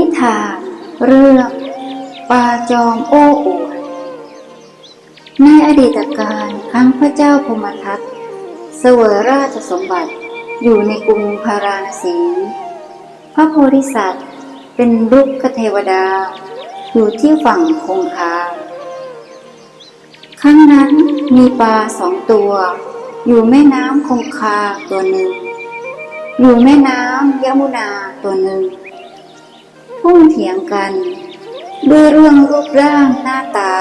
นิทานเรื่องปลาจอมโอ้อวดในอดีตการครั้งพระเจ้าพมทัตเสวยราชสมบัติอยู่ในกรุงพาราณสี พระโพธิสัตว์เป็นลูกคเทวดา อยู่ที่ฝั่งคงคา ครั้งนั้นมีปลาสองตัว อยู่แม่น้ำคงคาตัวหนึ่ง อยู่แม่น้ำยมุนาตัวหนึ่ง พุ่งเถียงกัน ด้วยเรื่องรูปร่างหน้าตา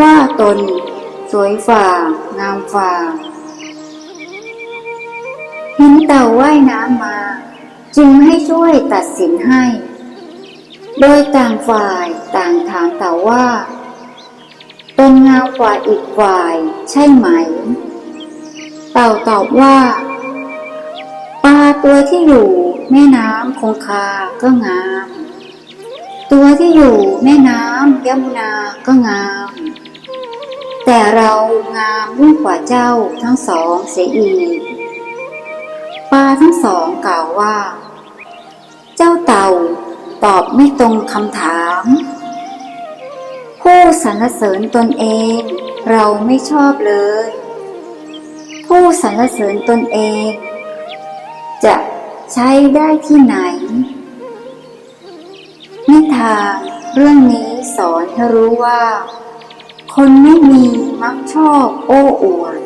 ว่าตน สวยฝ่า งามฝ่าเห็นเต่าว่ายน้ำมา จึงให้ช่วยตัดสินให้ โดยต่างฝ่ายต่างถามเต่าว่า ตนงามกว่าอีกฝ่ายใช่ไหม เต่าตอบว่า ปลาตัวที่อยู่ แม่น้ำคงคาก็งาม ตัวที่อยู่แม่น้ำยมุนาก็งาม แต่เรางามยิ่งกว่าเจ้าทั้งสองเสียอีกปลาทั้งสองกล่าวว่า เจ้าเต่าตอบไม่ตรงคำถาม ผู้สรรเสริญตนเองเราไม่ชอบเลย ผู้สรรเสริญตนเอง จะ ใช้ได้ที่ไหน นิทานเรื่องนี้สอนให้รู้ว่า คนไม่มีมักชอบโอ้อวด